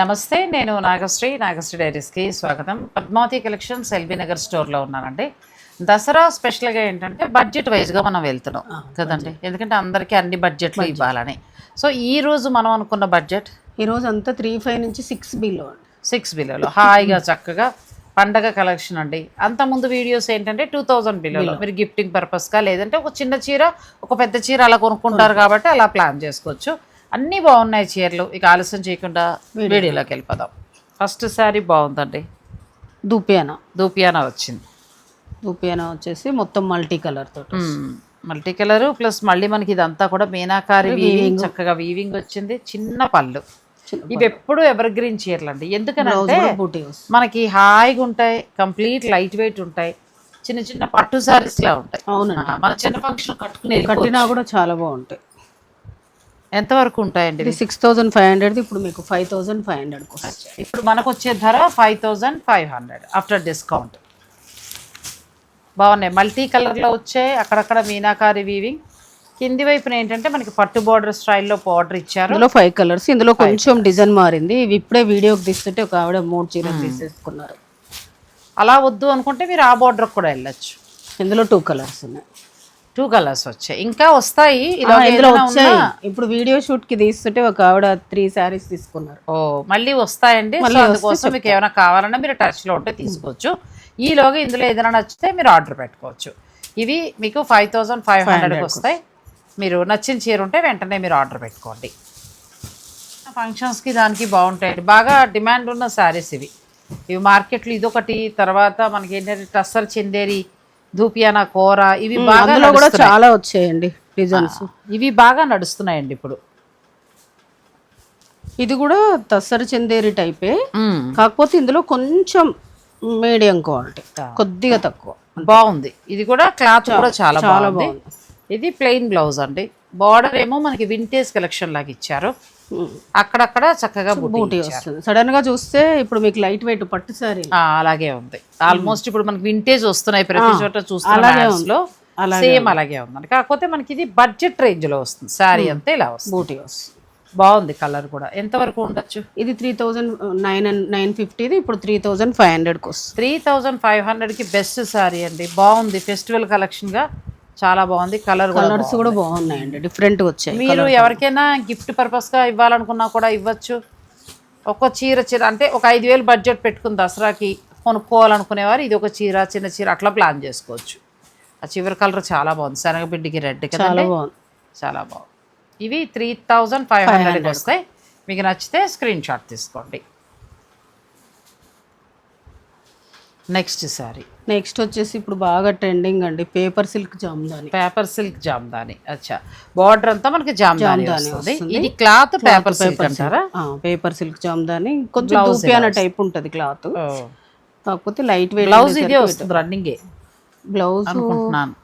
నమస్తే నేను నాగశ్రీ నాగశ్రీ డైరీస్కి స్వాగతం. పద్మావతి కలెక్షన్స్ ఎల్బీ నగర్ స్టోర్లో ఉన్నానండి. దసరా స్పెషల్గా ఏంటంటే బడ్జెట్ వైజ్గా మనం వెళ్తున్నాం కదండి. ఎందుకంటే అందరికీ అన్ని బడ్జెట్లు ఇవ్వాలని. సో ఈ రోజు మనం అనుకున్న బడ్జెట్ ఈరోజు అంతా త్రీ ఫైవ్ నుంచి సిక్స్ బిలో సిక్స్ బిలోలో హాయిగా చక్కగా పండగ కలెక్షన్ అండి. అంతకుముందు వీడియోస్ ఏంటంటే టూ థౌజండ్ బిలోలో మీరు గిఫ్టింగ్ పర్పస్గా లేదంటే ఒక చిన్న చీర ఒక పెద్ద చీర అలా కొనుక్కుంటారు కాబట్టి అలా ప్లాన్ చేసుకోవచ్చు. అన్నీ బాగున్నాయి చీరలు. ఇక ఆలస్యం చేయకుండా వీడియోలోకి వెళ్ళిపోదాం. ఫస్ట్ శారీ బాగుందండి. దూపియానా? దూపియానా వచ్చింది. దూపియానా వచ్చేసి మొత్తం మల్టీ కలర్ తోటి మల్టీ కలర్ ప్లస్ మళ్ళీ మనకి ఇదంతా కూడా మీనాకారి వీవింగ్ చక్కగా వీవింగ్ వచ్చింది. చిన్న పళ్ళు. ఇవి ఎప్పుడు ఎవర్ గ్రీన్ చీరలు అండి వస్తుంది. మనకి హాయిగా ఉంటాయి కంప్లీట్ లైట్ వెయిట్ ఉంటాయి. చిన్న చిన్న పట్టు సారీస్ లా ఉంటాయి. అవునండి. మన చిన్న ఫంక్షన్ కట్టుకునే కట్టినా కూడా చాలా బాగుంటాయి. ఎంత వరకు ఉంటాయండి? ఇది సిక్స్ థౌజండ్ ఫైవ్ హండ్రెడ్ ఇప్పుడు మీకు ఫైవ్ థౌజండ్ ఫైవ్ హండ్రెడ్కి వస్తుంది ఇప్పుడు మనకు వచ్చే ధర five thousand five hundred after discount బాగున్నాయి. మల్టీ కలర్లో వచ్చాయి అక్కడక్కడ మీనాకారి వీవింగ్ కింది వైపున ఏంటంటే మనకి పట్టు బార్డర్ స్టైల్లో బార్డర్ ఇచ్చారు. ఇందులో ఫైవ్ కలర్స్ ఇందులో కొంచెం డిజైన్ మారింది. ఇవి ఇప్పుడే వీడియోకి తీస్తుంటే ఒక ఆవిడ మూడు చీరలు తీసేసుకున్నారు. అలా వద్దు అనుకుంటే మీరు ఆ బార్డర్ కూడా వెళ్ళొచ్చు. ఇందులో టూ కలర్స్ ఉన్నాయి. టూ కలర్స్ వచ్చాయి. ఇంకా వస్తాయి. ఇలా ఇందులో వచ్చాయి. ఇప్పుడు వీడియో షూట్కి తీస్తుంటే ఒక ఆవిడ త్రీ శారీస్ తీసుకున్నారు. ఓ మళ్ళీ వస్తాయండి. అందుకోసం మీకు ఏమైనా కావాలన్నా మీరు టచ్లో ఉంటే తీసుకోవచ్చు. ఈలోగా ఇందులో ఏదైనా నచ్చితే మీరు ఆర్డర్ పెట్టుకోవచ్చు. ఇవి మీకు ఫైవ్ థౌజండ్ ఫైవ్ హండ్రెడ్కి వస్తాయి. మీరు నచ్చిన చీర ఉంటే వెంటనే మీరు ఆర్డర్ పెట్టుకోండి. ఫంక్షన్స్కి దానికి బాగుంటాయండి. బాగా డిమాండ్ ఉన్న శారీస్ ఇవి. ఇవి మార్కెట్లో ఇదొకటి తర్వాత మనకి ఏంటంటే టస్సర్ చందేరి ధూపియానా కూర ఇవి బాగా అందులో కూడా నడుస్తున్నాయి. చాలా వచ్చాయండి డిజైన్స్ ఇవి బాగా నడుస్తున్నాయండి ఇప్పుడు. ఇది కూడా తస్సరి చందేరి టైపే. మ్మ్. కాకపోతే ఇందులో కొంచెం మీడియం క్వాలిటీ కొద్దిగా తక్కువ. బాగుంది. ఇది కూడా క్లాత్ కూడా చాలా బాగుంది. ఇది ప్లెయిన్ బ్లౌజ్ అండి. బార్డర్ ఏమో మనకి వింటేజ్ కలెక్షన్ లాగా ఇచ్చారు. అక్కడక్కడ చక్కగా బూటీ వస్తుంది. సడన్గా చూస్తే ఇప్పుడు మీకు లైట్ వెయిట్ పట్టు సారీ అలాగే ఉంది. ఆల్మోస్ట్ ఇప్పుడు మనకి వింటేజ్ వస్తున్నాయి ప్రతి చోట చూస్తున్న లో సేమ్ అలాగే ఉందండి. కాకపోతే మనకి ఇది బడ్జెట్ రేంజ్లో వస్తుంది. శారీ అంతా ఇలా వస్తుంది. బూటీ వస్తుంది. బాగుంది కలర్ కూడా. ఎంత వరకు ఉండొచ్చు? ఇది త్రీ థౌజండ్ నైన్ నైన్ ఫిఫ్టీది ఇప్పుడు త్రీ థౌజండ్ ఫైవ్ హండ్రెడ్కి వస్తుంది. త్రీ థౌజండ్ ఫైవ్ హండ్రెడ్కి బెస్ట్ శారీ అండి. బాగుంది. ఫెస్టివల్ కలెక్షన్గా చాలా బాగుంది కలర్ కూడా కలర్స్ కూడా బాగున్నాయండి డిఫరెంట్ వచ్చాయి. మీరు ఎవరికైనా గిఫ్ట్ పర్పస్గా ఇవ్వాలనుకున్నా కూడా ఇవ్వచ్చు. ఒక చీర చీర అంటే ఒక ఐదు వేలు బడ్జెట్ పెట్టుకుని దసరాకి కొనుక్కోవాలనుకునేవారు ఇది ఒక చీర చిన్న చీర అట్లా ప్లాన్ చేసుకోవచ్చు. ఆ చివరి కలర్ చాలా బాగుంది. శనగపిండికి రెడ్ చాలా బాగుంది. చాలా బాగుంది. ఇవి త్రీ థౌజండ్ ఫైవ్ హండ్రెడ్కి వస్తాయి మీకు నచ్చితే స్క్రీన్ షాట్ తీసుకోండి. నెక్స్ట్ శారీ నెక్స్ట్ వచ్చేసి ఇప్పుడు బాగా ట్రెండింగ్ అండి paper silk Jamdani. Paper silk Jamdani. అచ్చా. బార్డర్ అంతా మనకి జామ్దాని వస్తుంది. ఇది క్లాత్ పేపర్ సిల్క్ అంటారా? Paper silk Jamdani. కొంచెం దూపియాన టైప్ ఉంటది క్లాత్. కాకపోతే లైట్ వెయిట్ బ్లౌజ్ ఇదే వస్తుంది రన్నింగే. బ్లౌజ్ అనుకుంటున్నాను.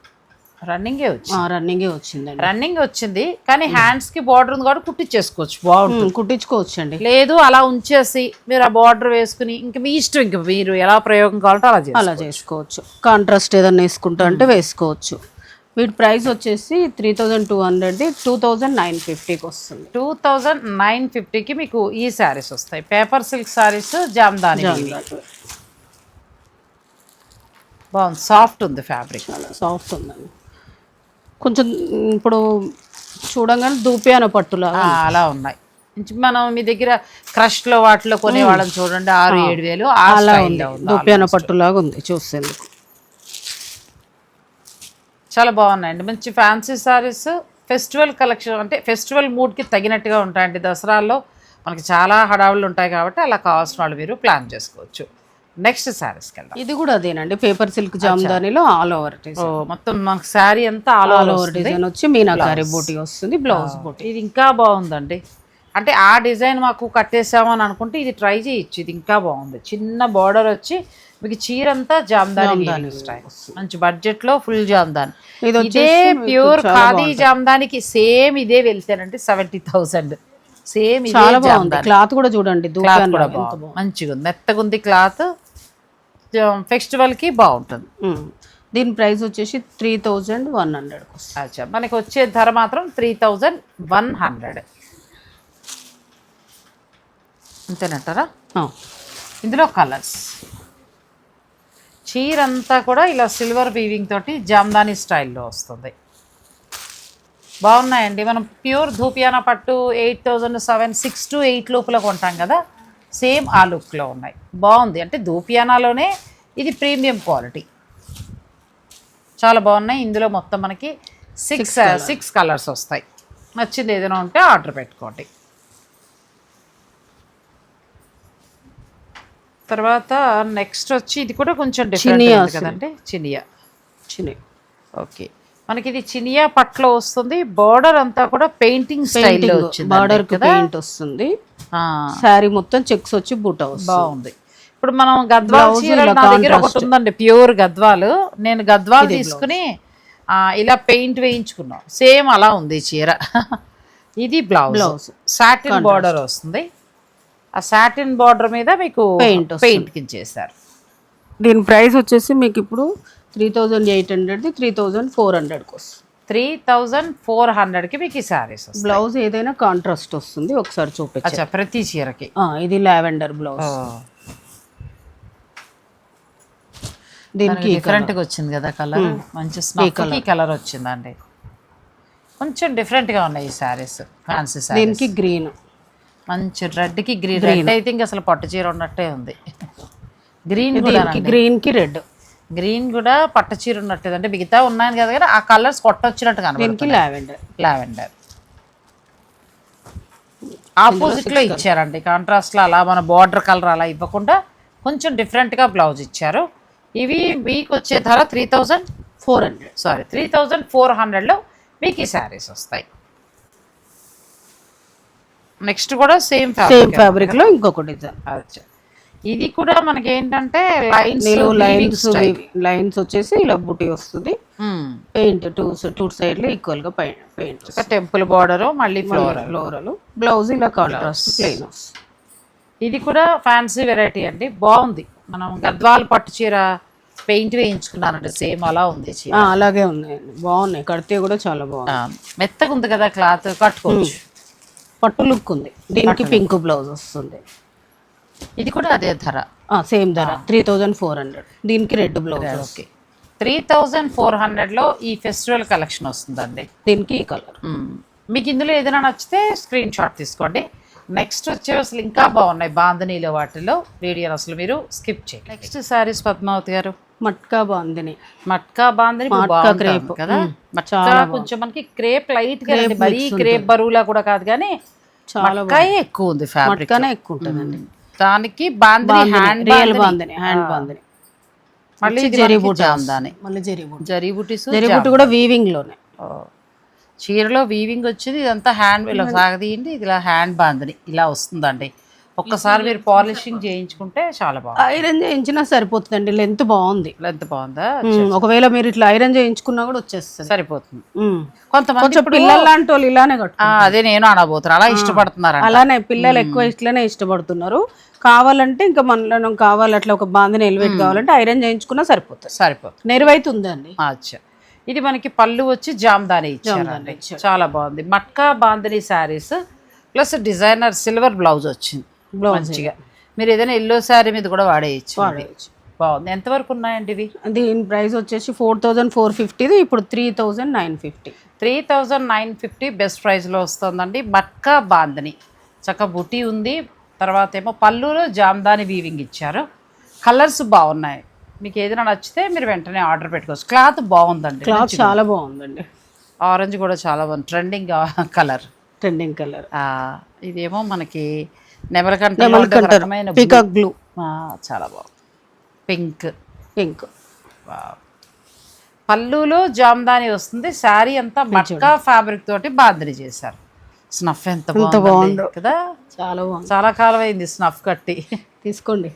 రన్నింగే వచ్చింది. రన్నింగే వచ్చిందండి. రన్నింగ్ వచ్చింది. కానీ హ్యాండ్స్కి బార్డర్ ఉంది కాబట్టి కుట్టించేసుకోవచ్చు బాగుంటుంది. ఉమ్, కుట్టించుకోవచ్చండి. లేదు అలా ఉంచేసి మీరు ఆ బార్డర్ వేసుకుని ఇంక మీ ఇష్టం ఇంక మీరు ఎలా ప్రయోగం కావాలంటే అలా అలా చేసుకోవచ్చు. కాంట్రాస్ట్ ఏదైనా వేసుకుంటా అంటే వేసుకోవచ్చు. వీటి ప్రైస్ వచ్చేసి త్రీ థౌజండ్ టూ హండ్రెడ్ది టూ థౌజండ్ నైన్ ఫిఫ్టీకి వస్తుంది. టూ థౌజండ్ నైన్ ఫిఫ్టీకి మీకు ఈ శారీస్ వస్తాయి. Paper silk saris Jamdani. బాగుంది. సాఫ్ట్ ఉంది ఫ్యాబ్రిక్ సాఫ్ట్ ఉందండి. కొంచెం ఇప్పుడు చూడంగానే దూపియాన పట్టులా అలా ఉన్నాయి. మనం మీ దగ్గర క్రష్లో వాటిలో కొనే వాళ్ళని చూడండి ఆరు ఏడు వేలు అలా ఉంది. దూపియాన పట్టులాగా ఉంది చూసేందుకు. చాలా బాగున్నాయండి. మంచి ఫ్యాన్సీ సారీస్ ఫెస్టివల్ కలెక్షన్ అంటే ఫెస్టివల్ మూడ్కి తగినట్టుగా ఉంటాయండి దసరాల్లో. మనకి చాలా హడావులు ఉంటాయి కాబట్టి అలా కావాల్సిన వాళ్ళు మీరు ప్లాన్ చేసుకోవచ్చు. నెక్స్ట్ శారీస్కి వెళ్దాం. ఇది కూడా అదేనండి పేపర్ సిల్క్ జామ్దానిలో ఆల్ ఓవర్ మొత్తం మనకి శారీ అంతా ఆల్ ఆల్ ఓవర్ డిజైన్ వచ్చి మీనాకారి బూటీ వస్తుంది బ్లౌజ్ బూటీ ఇది ఇంకా బాగుందండి. అంటే ఆ డిజైన్ మాకు కట్టేసామని అనుకుంటే ఇది ట్రై చేయొచ్చు ఇది ఇంకా బాగుంది. చిన్న బార్డర్ వచ్చి మీకు చీర అంతా జామ్దాని మంచి బడ్జెట్లో ఫుల్ జామ్దాని ఇది ఇదే ప్యూర్ ఖాదీ జామ్దానికి సేమ్ ఇదే వెళ్తానంటే సెవెంటీ థౌసండ్ సేమ్ చాలా బాగుంది. క్లాత్ కూడా చూడండి మంచిగా ఉంది. మెత్తగా ఉంది క్లాత్ ఫెస్టివల్కి బాగుంటుంది. దీని ప్రైస్ వచ్చేసి త్రీ థౌజండ్ వన్ హండ్రెడ్ అచ్చా. మనకి వచ్చే ధర మాత్రం త్రీ థౌజండ్ వన్ హండ్రెడ్ అంతేనంటారా? ఇందులో కలర్స్ చీర అంతా కూడా ఇలా సిల్వర్ వీవింగ్ తోటి జామ్దాని స్టైల్లో వస్తుంది. బాగున్నాయండి. మనం ప్యూర్ ధూపియానా పట్టు eight thousand seven six to eight లోపల కొంటాం కదా సేమ్ ఆ లుక్లో ఉన్నాయి. బాగుంది. అంటే ధూపియానాలోనే ఇది ప్రీమియం క్వాలిటీ. చాలా బాగున్నాయి. ఇందులో మొత్తం మనకి సిక్స్ సిక్స్ కలర్స్ వస్తాయి. నచ్చింది ఏదైనా ఉంటే ఆర్డర్ పెట్టుకోండి. తర్వాత నెక్స్ట్ వచ్చి ఇది కూడా కొంచెం డిఫరెంట్ చినియా కదండి. చినియా. చిన్న ఓకే. మనకి ఇది చినియా పట్లో వస్తుంది. బార్డర్ అంతా కూడా పెయింటింగ్ స్టైల్లో వచ్చింది బార్డర్కి పెయింట్ వస్తుంది. ఆ, శారీ మొత్తం చెక్స్ వచ్చి బూట బాగుంది. ఇప్పుడు మనం గద్వాల్ చీరలు నా దగ్గర ఒకటి ఉందండి ప్యూర్ గద్వాలు. నేను గద్వాలు తీసుకుని ఇలా పెయింట్ వేయించుకున్నాం. సేమ్ అలా ఉంది చీర. ఇది బ్లౌజ్ Blouse. సాటిన్ బార్డర్ వస్తుంది. ఆ సాటిన్ బార్డర్ మీద మీకు Paint పెయింట్ కించేశారు దీని ప్రైస్ వచ్చేసి మీకు ఇప్పుడు త్రీ థౌజండ్ ఎయిట్ హండ్రెడ్ది త్రీ థౌజండ్ ఫోర్ హండ్రెడ్కి వస్తుంది త్రీ థౌజండ్ ఫోర్ హండ్రెడ్కి మీకు ఈ శారీస్ బ్లౌజ్ ఏదైనా కాంట్రాస్ట్ వస్తుంది ఒకసారి చూపించా ప్రతి చీరకి? ఇది లావెండర్ బ్లౌజ్. దీనికి డిఫరెంట్గా వచ్చింది కదా కలర్? మంచి ఈ కలర్ వచ్చిందండి. కొంచెం డిఫరెంట్గా ఉన్నాయి ఈ శారీస్ ఫ్యాన్సీ శారీ దీనికి గ్రీన్ మంచి రెడ్కి గ్రీన్ రెడ్ అయితే ఇంక అసలు పట్టు చీర ఉన్నట్టే ఉంది. గ్రీన్ కూడా దీనికి గ్రీన్కి రెడ్ గ్రీన్ కూడా పట్టు చీర ఉన్నట్టు అంటే మిగతా ఉన్నాయి కదా కానీ ఆ కలర్స్ కొట్టొచ్చినట్టు కనబడుతుంది లావెండర్. లావెండర్. ఆపోజిట్లో ఇచ్చారండి. కాంట్రాస్ట్లో అలా మన బార్డర్ కలర్ అలా ఇవ్వకుండా కొంచెం డిఫరెంట్గా బ్లౌజ్ ఇచ్చారు. ఇవి మీకు వచ్చే ధర three thousand four hundred. Sorry three thousand four హండ్రెడ్లో మీకు ఈ శారీస్ వస్తాయి. నెక్స్ట్ కూడా సేమ్ సేమ్ ఫ్యాబ్రిక్లో ఇంకొక డిజైన్ అచ్చా ఇది కూడా మనకి ఏంటంటే లైన్స్ నిలువు లైన్స్ లైన్స్ వచ్చేసి ఇలా బుట్టి వస్తుంది. పెయింట్ టూ టూ సైడ్లో ఈక్వల్గా పెయింట్ టెంపుల్ బార్డర్ మళ్ళీ ఫ్లోర్ ఫ్లోరల్. బ్లౌజ్ ఇలా కాంట్రాస్ట్ ప్లెయిన్ ఇది కూడా ఫ్యాన్సీ వెరైటీ అండి. బాగుంది. మనం గద్వాల్ పట్టు చీర పెయింట్ వేయించుకున్నానండి. సేమ్ అలా ఉంది అలాగే ఉన్నాయండి. బాగున్నాయి. కడితే కూడా చాలా బాగుంది. మెత్తగా ఉంది కదా క్లాత్ కట్టుకోవచ్చు. పట్టు లుక్ ఉంది. దీనికి పింక్ బ్లౌజ్ వస్తుంది. ఇది కూడా అదే ధర. సేమ్ ధర. Three thousand four hundred. దీనికి red blouse okay. Three thousand four హండ్రెడ్లో ఈ ఫెస్టివల్ కలెక్షన్ వస్తుందండి. దీనికి ఈ కలర్. మీకు ఇందులో ఏదైనా నచ్చితే స్క్రీన్ షాట్ తీసుకోండి. నెక్స్ట్ వచ్చే అసలు ఇంకా బాగున్నాయి బాంధనీలో వాటిలో వీడియో అసలు మీరు స్కిప్ చేయండి నెక్స్ట్ శారీస్ పద్మావతి గారు. మట్కా బాందిని మట్కా బాంధని మట్కా క్రేప్. కదా? మట్కా కొంచెం మనకి క్రేప్ లైట్గా. మరీ క్రేప్ బరువులా కూడా కాదు కానీ చాలా ఎక్కువ ఉంది ఫ్యాబ్రిక్ ఎక్కువ ఉంటుందండి. దానికి bandhani hand real bandhani hand bandhani మళ్ళీ ఇది జరీ మనకి బూట జామ్దాని మళ్ళీ జరీ బూట. జరీ బుటీస్ జరీ బూట కూడా వీవింగ్లోనే. చీరలో వీవింగ్ వచ్చేది ఇదంతా హ్యాండ్ ఇలా సాగదీయండి ఇది ఇలా హ్యాండ్ బాంధని. ఇలా వస్తుందండి. ఒక్కసారి మీరు పాలిషింగ్ చేయించుకుంటే చాలా బాగుంది ఐరన్ చేయించినా సరిపోతుందండి లెంత్ బాగుంది. ఎంత బాగుందా? ఒకవేళ మీరు ఇట్లా ఐరన్ చేయించుకున్నా కూడా వచ్చేస్తుంది. సరిపోతుంది. కొంతమంది పిల్లలు లాంటి వాళ్ళు ఇలానే కట్టు అదే నేను అనబోతున్నా. అలా ఇష్టపడుతున్నారు అలానే పిల్లలు ఎక్కువ ఇట్లనే ఇష్టపడుతున్నారు. కావాలంటే ఇంకా మనలో కావాలి అట్లా ఒక బాందిని ఎలివేట్ కావాలంటే ఐరన్ చేయించుకున్నా సరిపోతుంది. సరిపోతుంది. నెరవైతుందండి అచ్చా. ఇది మనకి పళ్ళు వచ్చి జామ్దాని ఇచ్చారండి. చాలా బాగుంది. Matka bandhani saris plus designer silver blouse వచ్చింది. మంచిగా. మీరు ఏదైనా ఎల్లో శారీ మీద కూడా వాడేయచ్చు ఇది. బాగుంది. ఎంతవరకు ఉన్నాయండి ఇవి? దీని ప్రైస్ వచ్చేసి ఫోర్ థౌజండ్ ఫోర్ ఫిఫ్టీది ఇప్పుడు three thousand nine fifty three thousand nine fifty best ప్రైస్లో వస్తుందండి. మట్కా బాందని. చక్క బుటీ ఉంది. తర్వాత ఏమో పళ్ళులో జామ్దాని వీవింగ్ ఇచ్చారు. కలర్స్ బాగున్నాయి. మీకు ఏదైనా నచ్చితే మీరు వెంటనే ఆర్డర్ పెట్టుకోవచ్చు. క్లాత్ బాగుందండి. క్లాత్ చాలా బాగుందండి. ఆరెంజ్ కూడా చాలా బాగుంది. ట్రెండింగ్ కలర్ ట్రెండింగ్ కలర్ ఇదేమో మనకి నెమలికంటారు పికాక్ బ్లూ చాలా బాగుంది. పింక్ పింక్ పళ్ళులో జామ్దాని వస్తుంది. శారీ అంతా మట్కా ఫ్యాబ్రిక్ తోటి బాందిని చేశారు. స్నఫ్ ఎంత బాగుంది. కదా? చాలా బాగుంది. చాలా కాలం అయింది స్నఫ్ కట్టి. తీసుకోండి.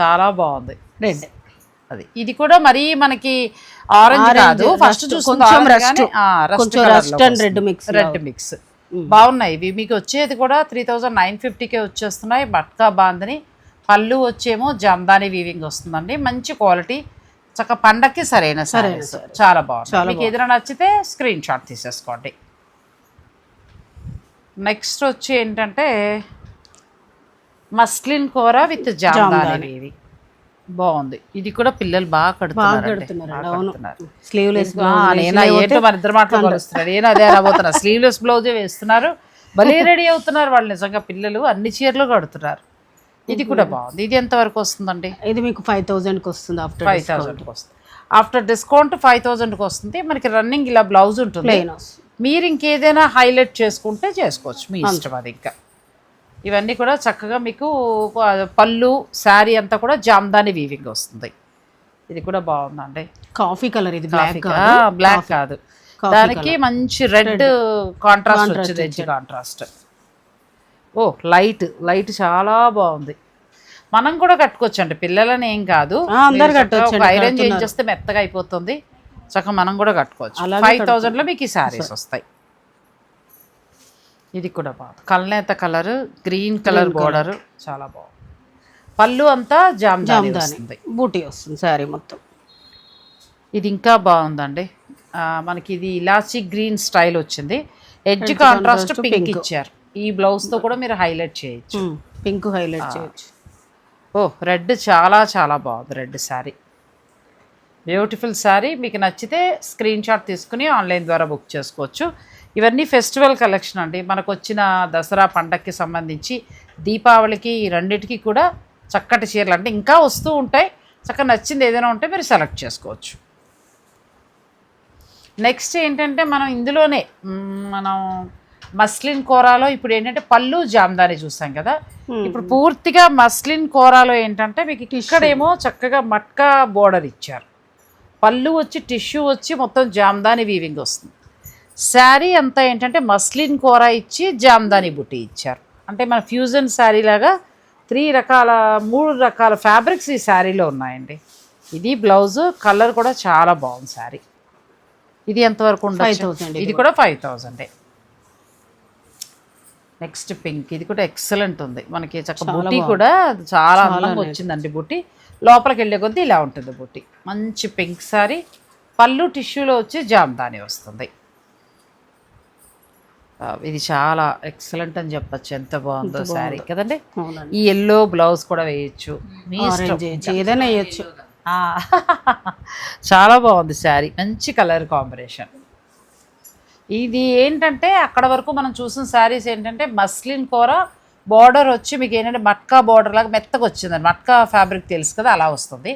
చాలా బాగుంది. రెడ్ అది. ఇది కూడా మరీ మనకి ఆరెంజ్ కాదు. ఫస్ట్ చూసుకుంటే కొంచెం rust. and red mix. Red mix బాగున్నాయి. ఇవి మీకు వచ్చేది కూడా త్రీ థౌజండ్ నైన్ ఫిఫ్టీకే వచ్చేస్తున్నాయి. మట్కా బాందని పళ్ళు వచ్చేమో జామ్దాని వీవింగ్ వస్తుందండి. మంచి క్వాలిటీ. చక్క పండక్కి సరైన సారీస్ చాలా బాగుంది. మీకు ఏదైనా నచ్చితే స్క్రీన్ షాట్ తీసేసుకోండి. నెక్స్ట్ వచ్చి ఏంటంటే మస్లిన్ కూర విత్ జామ్దాని ఇవి బాగుంది. ఇది కూడా పిల్లలు బాగా కడుతున్నారు. స్లీవ్లెస్ ఏంటో మన ఇద్దరు మాట్లాడుతున్నాడు నేను అదే అనబోతున్నా స్లీవ్లెస్ బ్లౌజే వేస్తున్నారు. భలే రెడీ అవుతున్నారు వాళ్ళు నిజంగా పిల్లలు. అన్ని చీరలు కడుతున్నారు. ఇది కూడా బాగుంది. ఇది ఎంత వరకు వస్తుందండి? ఇది మీకు ఫైవ్ థౌజండ్కి వస్తుంది ఆఫ్టర్ ఫైవ్ థౌజండ్కి వస్తుంది. ఆఫ్టర్ డిస్కౌంట్ ఫైవ్ థౌజండ్కి వస్తుంది. మనకి రన్నింగ్ ఇలా బ్లౌజ్ ఉంటుంది. మీరు ఇంకేదైనా హైలైట్ చేసుకుంటే చేసుకోవచ్చు. మీ ఇష్టం అది ఇంకా. ఇవన్నీ కూడా చక్కగా మీకు పళ్ళు శారీ అంతా కూడా జామ్దాని వీవింగ్ వస్తుంది. ఇది కూడా బాగుందండి. కాఫీ కలర్ ఇది బ్లాక్ బ్లాక్ కాదు. దానికి మంచి రెడ్ కాంట్రాస్ట్ వచ్చింది ఎడ్జ్ కాంట్రాస్ట్ ఓ లైట్ లైట్ చాలా బాగుంది. మనం కూడా కట్టుకోవచ్చు అండి పిల్లలని ఏం కాదు. అందరు ఒక ఐరన్ చేయించేస్తే మెత్తగా అయిపోతుంది. చక్కగా మనం కూడా కట్టుకోవచ్చు. ఫైవ్ థౌజండ్లో మీకు ఈ శారీస్ వస్తాయి. ఇది కూడా బాగుంది. కల్నేత కలర్ గ్రీన్ కలర్ బోర్డర్ చాలా బాగుంది. పళ్ళు అంతా జామ్దాని వస్తుంది. బూటీ వస్తుంది శారీ మొత్తం. ఇది ఇంకా బాగుందండి. మనకి ఇది ఇలాచీ గ్రీన్ స్టైల్ వచ్చింది. ఎడ్జ్ కాంట్రాస్ట్ పింక్ ఇచ్చారు. ఈ బ్లౌజ్తో కూడా మీరు హైలైట్ చేయొచ్చు. పింక్ హైలైట్ చేయొచ్చు. ఓ రెడ్ చాలా చాలా బాగుంది రెడ్ శారీ బ్యూటిఫుల్ శారీ మీకు నచ్చితే స్క్రీన్ షాట్ తీసుకుని ఆన్లైన్ ద్వారా బుక్ చేసుకోవచ్చు. ఇవన్నీ ఫెస్టివల్ కలెక్షన్ అండి. మనకు వచ్చిన దసరా పండగకి సంబంధించి దీపావళికి ఈ రెండిటికి కూడా చక్కటి చీరలు అంటే ఇంకా వస్తూ ఉంటాయి. చక్కగా నచ్చింది ఏదైనా ఉంటే మీరు సెలెక్ట్ చేసుకోవచ్చు. నెక్స్ట్ ఏంటంటే మనం ఇందులోనే మనం మస్లిన్ కోరాలో ఇప్పుడు ఏంటంటే పళ్ళు జామ్దాని చూసాం కదా. ఇప్పుడు పూర్తిగా మస్లిన్ కోరాలో ఏంటంటే మీకు ఇక్కడేమో చక్కగా మట్కా బోర్డర్ ఇచ్చారు. పళ్ళు వచ్చి టిష్యూ వచ్చి మొత్తం జామ్దాని వీవింగ్ వస్తుంది. శారీ అంతా ఏంటంటే మస్లిన్ కూర ఇచ్చి జామ్దాని బుట్టి ఇచ్చారు. అంటే మన ఫ్యూజన్ శారీ లాగా త్రీ రకాల మూడు రకాల ఫ్యాబ్రిక్స్ ఈ శారీలో ఉన్నాయండి. ఇది బ్లౌజ్ కలర్ కూడా చాలా బాగుంది శారీ. ఇది ఎంతవరకు ఉండదు 5,000 ఇది కూడా ఫైవ్ థౌజండే నెక్స్ట్ పింక్ ఇది కూడా ఎక్సలెంట్ ఉంది. మనకి చక్క బుట్టి కూడా చాలా అందంగా వచ్చిందండి బుట్టి లోపలికి వెళ్ళే కొద్దీ ఇలా ఉంటుంది బుట్టి మంచి పింక్ సారీ పళ్ళు టిష్యూలో వచ్చి జామ్దాని వస్తుంది. ఇది చాలా ఎక్సలెంట్ అని చెప్పొచ్చు. ఎంత బాగుందో శారీ. కదండి? ఈ ఎల్లో బ్లౌజ్ కూడా వేయచ్చు. ఏదైనా వేయచ్చు. చాలా బాగుంది శారీ. మంచి కలర్ కాంబినేషన్ ఇది ఏంటంటే అక్కడ వరకు మనం చూసిన శారీస్ ఏంటంటే మస్లిన్ కూర బార్డర్ వచ్చి మీకు ఏంటంటే మట్కా బార్డర్ లాగా మెత్తగా వచ్చిందండి. మట్కా ఫ్యాబ్రిక్ తెలుసు కదా అలా వస్తుంది.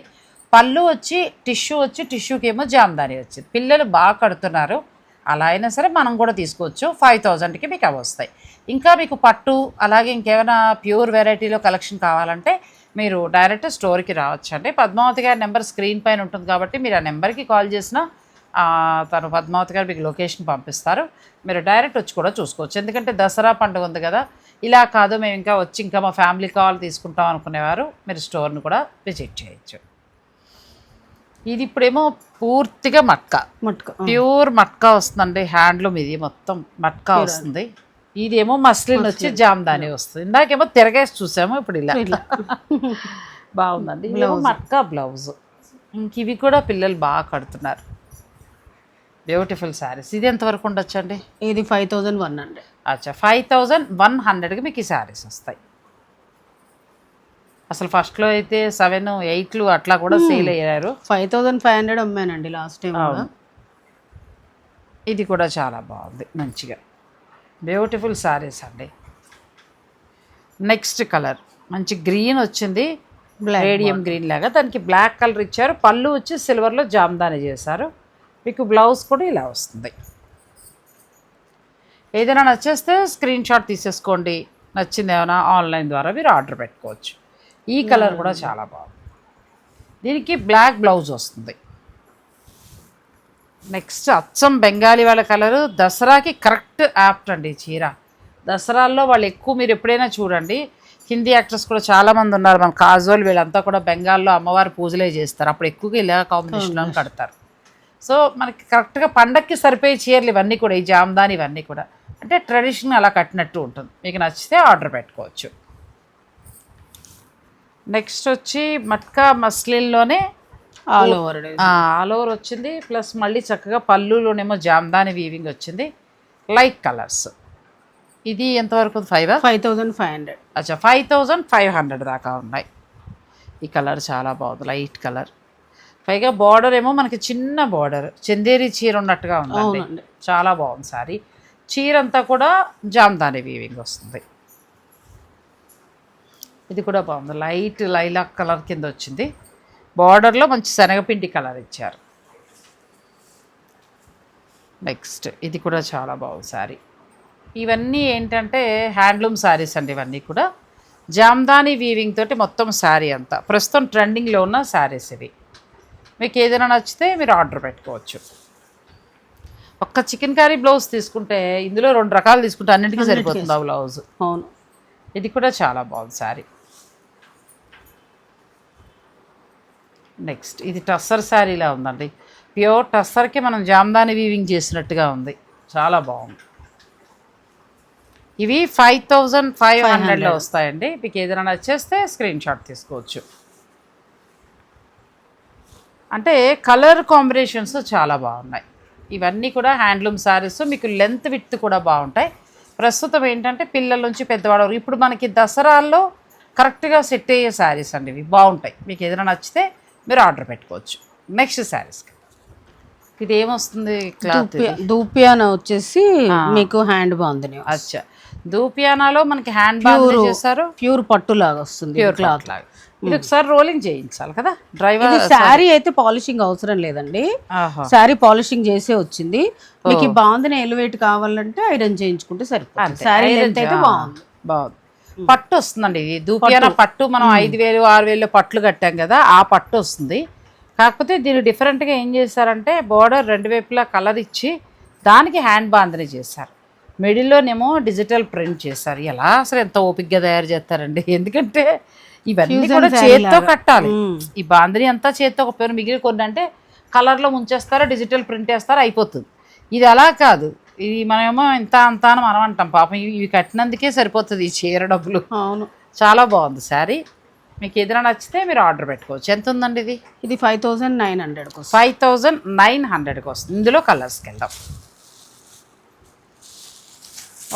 పళ్ళు వచ్చి టిష్యూ వచ్చి టిష్యూకి ఏమో జామ్దాని వచ్చింది. పిల్లలు బాగా కడుతున్నారు. అలా అయినా సరే మనం కూడా తీసుకోవచ్చు. ఫైవ్ థౌజండ్కి మీకు అవి వస్తాయి. ఇంకా మీకు పట్టు అలాగే ఇంకేమైనా ప్యూర్ వెరైటీలో కలెక్షన్ కావాలంటే మీరు డైరెక్ట్ స్టోర్కి రావచ్చు అండి పద్మావతి గారి నెంబర్ స్క్రీన్ పైన ఉంటుంది కాబట్టి మీరు ఆ నెంబర్కి కాల్ చేసినా తను పద్మావతి గారు మీకు లొకేషన్ పంపిస్తారు. మీరు డైరెక్ట్ వచ్చి కూడా చూసుకోవచ్చు. ఎందుకంటే దసరా పండుగ ఉంది కదా ఇలా కాదు మేము ఇంకా వచ్చి ఇంకా మా ఫ్యామిలీ కాల్ తీసుకుంటాం అనుకునేవారు. మీరు స్టోర్ని కూడా విజిట్ చేయొచ్చు. ఇది ఇప్పుడేమో పూర్తిగా మట్కా. మట్టుక ప్యూర్ మట్కా వస్తుందండి హ్యాండ్లూమ్ ఇది మొత్తం మట్కా వస్తుంది. ఇదేమో మస్లిన్ వచ్చి జామ్దాని వస్తుంది. ఇందాకేమో తిరగేసి చూసాము ఇప్పుడు ఇలా. బాగుందండి. ఇదేమో మట్కా బ్లౌజ్. ఇంక ఇవి కూడా పిల్లలు బాగా కడుతున్నారు. బ్యూటిఫుల్ శారీస్. ఇది ఎంతవరకు ఉండొచ్చు అండి ఇది ఫైవ్ థౌజండ్ వన్ హండ్రెడ్. అచ్చా ఫైవ్ థౌజండ్ వన్ హండ్రెడ్కి మీకు ఈ శారీస్ వస్తాయి. అసలు ఫస్ట్లో అయితే సెవెన్ ఎయిట్లు అట్లా కూడా సేల్ అయ్యారు. ఫైవ్ థౌజండ్ ఫైవ్ హండ్రెడ్ అమ్మానండి లాస్ట్ టైం ఇది కూడా చాలా బాగుంది మంచిగా. బ్యూటిఫుల్ శారీస్ అండి. నెక్స్ట్ కలర్ మంచి గ్రీన్ వచ్చింది. రేడియం గ్రీన్ లాగా. దానికి బ్లాక్ కలర్ ఇచ్చారు. పళ్ళు వచ్చి సిల్వర్లో జామ్దాని చేశారు. మీకు బ్లౌజ్ కూడా ఇలా వస్తుంది. ఏదైనా నచ్చేస్తే స్క్రీన్ షాట్ తీసేసుకోండి. నచ్చింది ఏమైనా ఆన్లైన్ ద్వారా మీరు ఆర్డర్ పెట్టుకోవచ్చు. ఈ కలర్ కూడా చాలా బాగుంది. దీనికి బ్లాక్ బ్లౌజ్ వస్తుంది. నెక్స్ట్ అచ్చం బెంగాలీ వాళ్ళ కలరు. దసరాకి కరెక్ట్ యాప్ట్ అండి ఈ చీర. దసరాల్లో వాళ్ళు ఎక్కువ మీరు ఎప్పుడైనా చూడండి హిందీ యాక్టర్స్ కూడా చాలా మంది ఉన్నారు. మన కాజువల్ వీళ్ళంతా కూడా బెంగాల్లో అమ్మవారి పూజలే చేస్తారు. అప్పుడు ఎక్కువగా ఇలా కాంబినేషన్లో కడతారు. సో మనకి కరెక్ట్గా పండక్కి సరిపోయే చీరలు ఇవన్నీ కూడా ఈ జామ్దాని ఇవన్నీ కూడా. అంటే ట్రెడిషన్ అలా కట్టినట్టు ఉంటుంది. మీకు నచ్చితే ఆర్డర్ పెట్టుకోవచ్చు. నెక్స్ట్ వచ్చి మట్కా మస్లిన్లోనే ఆల్ ఓవర్ ఆల్ ఓవర్ వచ్చింది. ప్లస్ మళ్ళీ చక్కగా పళ్ళులోనేమో జామ్దాని వీవింగ్ వచ్చింది. లైట్ కలర్స్ ఇది ఎంతవరకు five five thousand five hundred అచ్చా ఫైవ్ థౌజండ్ ఫైవ్ హండ్రెడ్ దాకా ఉన్నాయి. ఈ కలర్ చాలా బాగుంది. లైట్ కలర్ పైగా బార్డర్ ఏమో మనకి చిన్న బార్డర్ చందేరి చీర ఉన్నట్టుగా అవునండి. చాలా బాగుంది సారీ. చీర అంతా కూడా జామ్దాని వీవింగ్ వస్తుంది. ఇది కూడా బాగుంది. లైట్ లైలాక్ కలర్ కింద వచ్చింది. బార్డర్లో మంచి శనగపిండి కలర్ ఇచ్చారు. నెక్స్ట్ ఇది కూడా చాలా బాగుంది సారీ ఇవన్నీ ఏంటంటే హ్యాండ్లూమ్ శారీస్ అండి ఇవన్నీ కూడా. జామ్దాని వీవింగ్ తోటి మొత్తం శారీ అంతా. ప్రస్తుతం ట్రెండింగ్లో ఉన్న శారీస్ ఇవి. మీకు ఏదైనా నచ్చితే మీరు ఆర్డర్ పెట్టుకోవచ్చు. ఒక్క చికెన్ కర్రీ బ్లౌజ్ తీసుకుంటే ఇందులో రెండు రకాలు తీసుకుంటే అన్నిటికీ సరిపోతుంది ఆ బ్లౌజ్? అవును. ఇది కూడా చాలా బాగుంది శారీ. నెక్స్ట్. ఇది టస్సర్ శారీలా ఉందండి. ప్యూర్ టస్సర్కి మనం జామ్దాని వీవింగ్ చేసినట్టుగా ఉంది. చాలా బాగుంది. ఇవి ఫైవ్ థౌజండ్ ఫైవ్ హండ్రెడ్లో వస్తాయండి. మీకు ఏదైనా నచ్చేస్తే స్క్రీన్ షాట్ తీసుకోవచ్చు. అంటే కలర్ కాంబినేషన్స్ చాలా బాగున్నాయి. ఇవన్నీ కూడా హ్యాండ్లూమ్ శారీస్ మీకు లెంత్ విత్ కూడా బాగుంటాయి. ప్రస్తుతం ఏంటంటే పిల్లల నుంచి పెద్దవాళ్ళ వరకు. ఇప్పుడు మనకి దసరాల్లో కరెక్ట్గా సెట్ అయ్యే శారీస్ అండి ఇవి. బాగుంటాయి. మీకు ఏదైనా నచ్చితే మీరు ఆర్డర్ పెట్టుకోవచ్చు. నెక్స్ట్ శారీస్ ఇది ఏమొస్తుంది క్లాత్ దూపియాన వచ్చేసి మీకు హ్యాండ్ బాగుంది అచ్చా. దూపియానాలో మనకి హ్యాండ్ బ్యాగ్ చేస్తారు? ప్యూర్ పట్టు లాగా వస్తుంది ప్యూర్ క్లాత్. లాగా ఇది ఒకసారి రోలింగ్ చేయించాలి కదా? డ్రైవర్ శారీ అయితే పాలిషింగ్ అవసరం లేదండి. శారీ పాలిషింగ్ చేసే వచ్చింది. మీకు బాగుంది ఎలివేట్ కావాలంటే ఐరన్ చేయించుకుంటే సరిపోతుంది. శారీ అయితే బాగుంది. బాగుంది. పట్టు వస్తుందండి. ఇది దూపియాన పట్టు. మనం ఐదు వేలు ఆరు వేలు పట్లు కట్టాం కదా ఆ పట్టు వస్తుంది. కాకపోతే దీన్ని డిఫరెంట్గా ఏం చేశారంటే బోర్డర్ రెండు వైపులా కలర్ ఇచ్చి దానికి హ్యాండ్ బాందని చేశారు. మిడిల్లోనేమో డిజిటల్ ప్రింట్ చేశారు. ఎలా అసలు ఎంత ఓపిక్గా తయారు చేస్తారండి? ఎందుకంటే ఇవన్నీ కూడా చేత్తో కట్టాలి. ఈ బాందని అంతా చేత్తో ఒక పేరు మిగిలి కొన్ని అంటే కలర్లో ముంచేస్తారు డిజిటల్ ప్రింట్ వేస్తారు అయిపోతుంది. ఇది అలా కాదు. ఇది మనమేమో ఇంత అంత అని మనం అంటాం. పాపం ఇవి ఇవి కట్టినందుకే సరిపోతుంది ఈ చీర డబ్బులు. అవును. చాలా బాగుంది శారీ. మీకు ఏదైనా నచ్చితే మీరు ఆర్డర్ పెట్టుకోవచ్చు. ఎంత ఉందండి ఇది? ఇది ఫైవ్ థౌజండ్ నైన్ హండ్రెడ్ కోసం ఫైవ్ థౌజండ్ నైన్ హండ్రెడ్కి వస్తుంది. ఇందులో కలర్స్కి వెళ్దాం.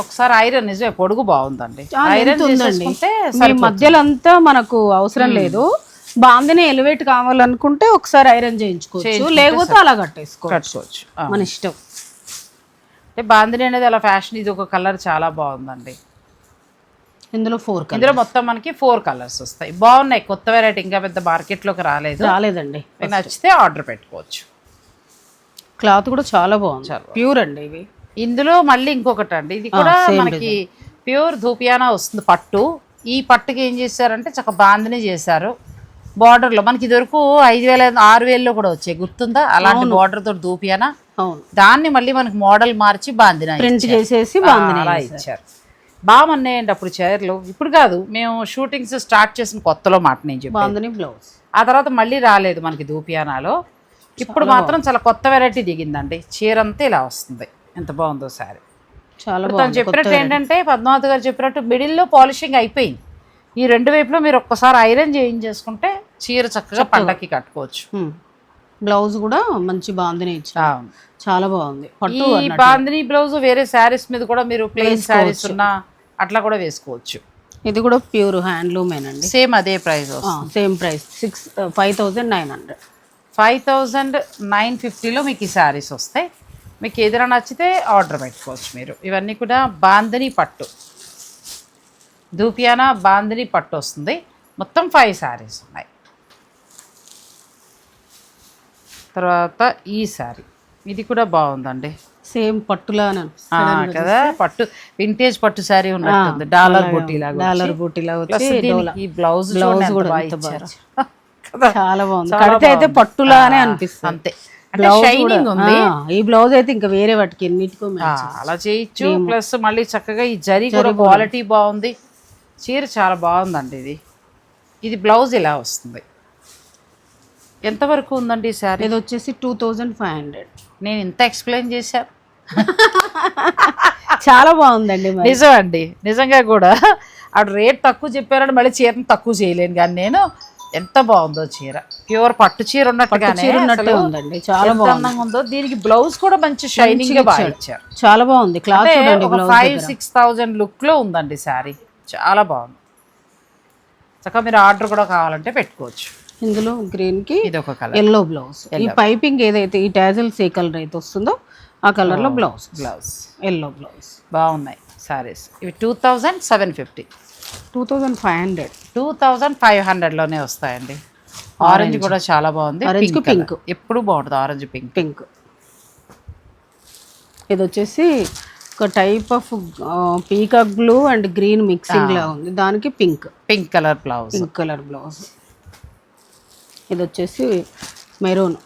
ఒకసారి ఐరన్ నిజమే పొడుగు బాగుందండి. ఐరన్ ఉందండి. మధ్యలో అంతా మనకు అవసరం లేదు. బాందిని ఎలివేట్ కావాలనుకుంటే ఒకసారి ఐరన్ చేయించుకోవచ్చు. లేకపోతే అలా కట్టేసుకోవచ్చు. మన ఇష్టం. అంటే బాందిని అనేది అలా ఫ్యాషన్ ఇది ఒక కలర్ చాలా బాగుందండి. ఇందులో ఫోర్ కలర్ ఇందులో మొత్తం మనకి ఫోర్ కలర్స్ వస్తాయి. బాగున్నాయి కొత్త వెరైటీ ఇంకా పెద్ద మార్కెట్లోకి రాలేదు. రాలేదండి. నచ్చితే ఆర్డర్ పెట్టుకోవచ్చు. క్లాత్ కూడా చాలా బాగుంది. ప్యూర్ అండి ఇవి. ఇందులో మళ్ళీ ఇంకొకటి అండి ఇది కూడా మనకి ప్యూర్ ధూపియానా వస్తుంది పట్టు. ఈ పట్టుకి ఏం చేశారంటే చక్క బాందిని చేశారు. బార్డర్లో మనకి ఇదివరకు ఐదు వేల ఆరు వేలలో కూడా వచ్చాయి. గుర్తుందా? అలాంటి బార్డర్ తోటి ధూపియానా? దాన్ని మళ్ళీ మనకి మోడల్ మార్చి బాందిన ప్రింట్ చేసేసి బాందిని ఇచ్చారు. బాగా మన్నాయండి అప్పుడు చీరలు ఇప్పుడు కాదు మేము షూటింగ్స్ స్టార్ట్ చేసిన కొత్తలో మాట నేను చెప్పాను బ్లౌజ్. ఆ తర్వాత మళ్ళీ రాలేదు మనకి దూపియానాలో. ఇప్పుడు మాత్రం చాలా కొత్త వెరైటీ దిగిందండి. చీర అంతా ఇలా వస్తుంది. ఎంత బాగుందో సారీ చాలా తను చెప్పినట్టు ఏంటంటే పద్మావతి గారు చెప్పినట్టు మిడిల్లో పాలిషింగ్ అయిపోయింది. ఈ రెండు వైపులో మీరు ఒక్కసారి ఐరన్ చేయించేసుకుంటే చీర చక్కగా పండక్కి కట్టుకోవచ్చు. బ్లౌజ్ కూడా మంచి బాందిని ఇచ్చారు. అవును. చాలా బాగుంది. పట్టు ఈ బాందిని బ్లౌజ్ వేరే శారీస్ మీద కూడా మీరు ప్లెయిన్ శారీస్ ఉన్నా అట్లా కూడా వేసుకోవచ్చు. ఇది కూడా ప్యూర్ హ్యాండ్లూమేనండి సేమ్ అదే price same price. Six five thousand nine hundred. Five thousand nine ఫిఫ్టీలో మీకు ఈ శారీస్ వస్తాయి. మీకు ఏదైనా నచ్చితే ఆర్డర్ పెట్టుకోవచ్చు మీరు. ఇవన్నీ కూడా బాందిని పట్టు. దూపియానా బాందిని పట్టు వస్తుంది. మొత్తం ఫైవ్ శారీస్ ఉన్నాయి. తర్వాత ఈ శారీ ఇది కూడా బాగుందండి. సేమ్ పట్టులానే ఆ, కదా పట్టు వింటేజ్ పట్టు శారీ ఉన్నట్టుంది. డాలర్ బొట్టి లాగా డాలర్ బూటీలా ప్లస్ వచ్చి ఈ బ్లౌజ్ బ్లౌజ్ కూడా చాలా బాగుంది. కడితే అయితే. పట్టులానే అనిపిస్తుంది. అంతే. షైనింగ్ ఉంది. ఈ బ్లౌజ్ అయితే ఇంకా వేరే వాటికి ఎన్నిటికో. అలా చేయొచ్చు. ప్లస్ మళ్ళీ చక్కగా ఈ జరీ కూడా క్వాలిటీ బాగుంది. చీర చాలా బాగుందండి ఇది. ఇది బ్లౌజ్ ఇలా వస్తుంది? ఎంతవరకు ఉందండి ఈ శారీ? ఇది వచ్చేసి టూ థౌజండ్ ఫైవ్ హండ్రెడ్. నేను ఇంత ఎక్స్ప్లెయిన్ చేశాను చాలా బాగుందండి నిజం అండి నిజంగా కూడా. ఆవిడ రేట్ తక్కువ చెప్పారని మళ్ళీ చీరను తక్కువ చేయలేను కానీ నేను ఎంత బాగుందో చీర. ప్యూర్ పట్టు చీర ఉన్నట్టుగానే ఉన్నట్టే ఉందండి. చాలా బాగుంది. ఉందో. దీనికి బ్లౌజ్ కూడా మంచి షైనింగ్గా బాగా ఇచ్చారు. చాలా బాగుంది. క్లాత్ ఫైవ్ సిక్స్ థౌజండ్ లుక్లో ఉందండి శారీ. చాలా బాగుంది. చక్కగా మీరు ఆర్డర్ కూడా కావాలంటే పెట్టుకోవచ్చు. ఇందులో గ్రీన్కి ఎల్లో బ్లౌజ్ ఈ పైపింగ్ ఏదైతే ఈ టాజిల్స్ ఏ కలర్ అయితే వస్తుందో ఆ కలర్లో బ్లౌజ్ బ్లౌజ్ ఎల్లో బ్లౌజ్ బాగున్నాయి సారీస్ ఇవి two thousand seven fifty two thousand five hundred two thousand five హండ్రెడ్లోనే వస్తాయండి. ఆరెంజ్ కూడా చాలా బాగుంది. కు పింక్ ఎప్పుడు బాగుంటుంది ఆరెంజ్ పింక్ పింక్ ఇది వచ్చేసి ఒక type of peacock blue and green mixing లా ఉంది. దానికి pink pink colour blouse pink colour blouse ఇది వచ్చేసి మెరూన్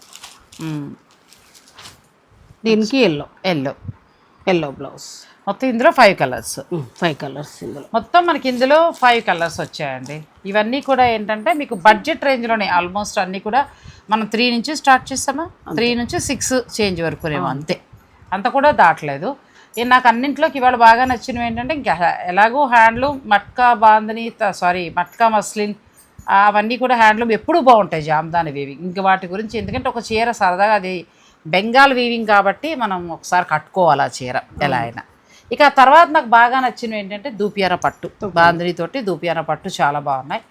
దీనికి ఎల్లో ఎల్లో ఎల్లో బ్లౌజ్ మొత్తం ఇందులో ఫైవ్ కలర్స్ ఫైవ్ కలర్స్ ఇందులో. మొత్తం మనకి ఇందులో ఫైవ్ కలర్స్ వచ్చాయండి. ఇవన్నీ కూడా ఏంటంటే మీకు బడ్జెట్ రేంజ్లోనే ఆల్మోస్ట్ అన్నీ కూడా మనం త్రీ నుంచి స్టార్ట్ చేస్తామా? త్రీ నుంచి సిక్స్ చేంజ్ వరకునేమో అంతే. అంత కూడా దాటలేదు. నాకు అన్నింట్లోకి ఇవాళ బాగా నచ్చినవి ఏంటంటే ఇంకా ఎలాగో handloom matka bandhani sari matka muslin అవన్నీ కూడా హ్యాండ్లూమ్ ఎప్పుడూ బాగుంటాయి జామ్దాని వీవింగ్ ఇంక వాటి గురించి ఎందుకంటే ఒక చీర సరదాగా అది బెంగాల్ వీవింగ్ కాబట్టి మనం ఒకసారి కట్టుకోవాలి ఆ చీర ఎలా అయినా. ఇక ఆ తర్వాత నాకు బాగా నచ్చినవి ఏంటంటే దూపియాన పట్టు. బాందిని తోటి దూపియాన పట్టు చాలా బాగున్నాయి.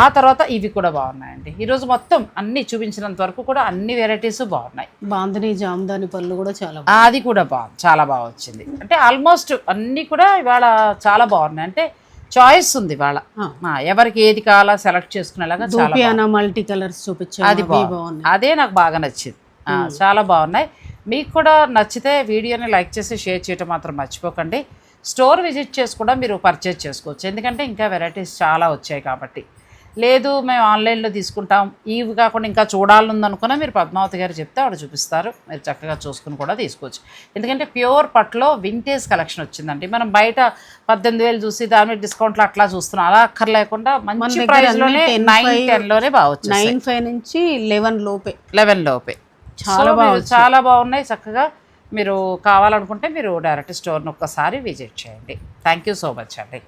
ఆ తర్వాత ఇవి కూడా బాగున్నాయండి. ఈరోజు మొత్తం అన్ని చూపించినంత వరకు కూడా అన్ని వెరైటీస్ బాగున్నాయి. బాందని జామ్దాని పళ్ళు కూడా చాలా అది కూడా బాగుంది చాలా బాగా వచ్చింది. అంటే ఆల్మోస్ట్ అన్నీ కూడా ఇవాళ చాలా బాగున్నాయి. అంటే చాయిస్ ఉంది ఇవాళ ఆ, ఎవరికి ఏది కావాలా సెలెక్ట్ చేసుకునేలాగా చాలా మల్టీ కలర్స్ అది బాగుంది. అదే నాకు బాగా నచ్చింది. ఆ, చాలా బాగున్నాయి. మీకు కూడా నచ్చితే వీడియోని లైక్ చేసి షేర్ చేయటం మాత్రం మర్చిపోకండి. స్టోర్ విజిట్ చేసి కూడా మీరు పర్చేజ్ చేసుకోవచ్చు. ఎందుకంటే ఇంకా వెరైటీస్ చాలా వచ్చాయి కాబట్టి. లేదు మేము ఆన్లైన్లో తీసుకుంటాం. ఇవి కాకుండా ఇంకా చూడాలనుకున్నా మీరు పద్మావతి గారు చెప్తే ఆవిడ చూపిస్తారు. మీరు చక్కగా చూసుకుని కూడా తీసుకోవచ్చు. ఎందుకంటే ప్యూర్ పట్లో వింటేజ్ కలెక్షన్ వచ్చిందండి. మనం బయట పద్దెనిమిది వేలు చూసి దాని మీద డిస్కౌంట్లు అట్లా చూస్తున్నాం. అలా అక్కర్లేకుండా మంచి ప్రైస్లోనే అన్ని 10, నైన్ టెన్లోనే బాగా వచ్చాయి నైన్ ఫైవ్ నుంచి లెవెన్ లోపే. లెవెన్ లోపే. చాలా చాలా బాగున్నాయి. చక్కగా మీరు కావాలనుకుంటే మీరు డైరెక్ట్ స్టోర్ని ఒక్కసారి విజిట్ చేయండి. థ్యాంక్ యూ సో మచ్ అండి.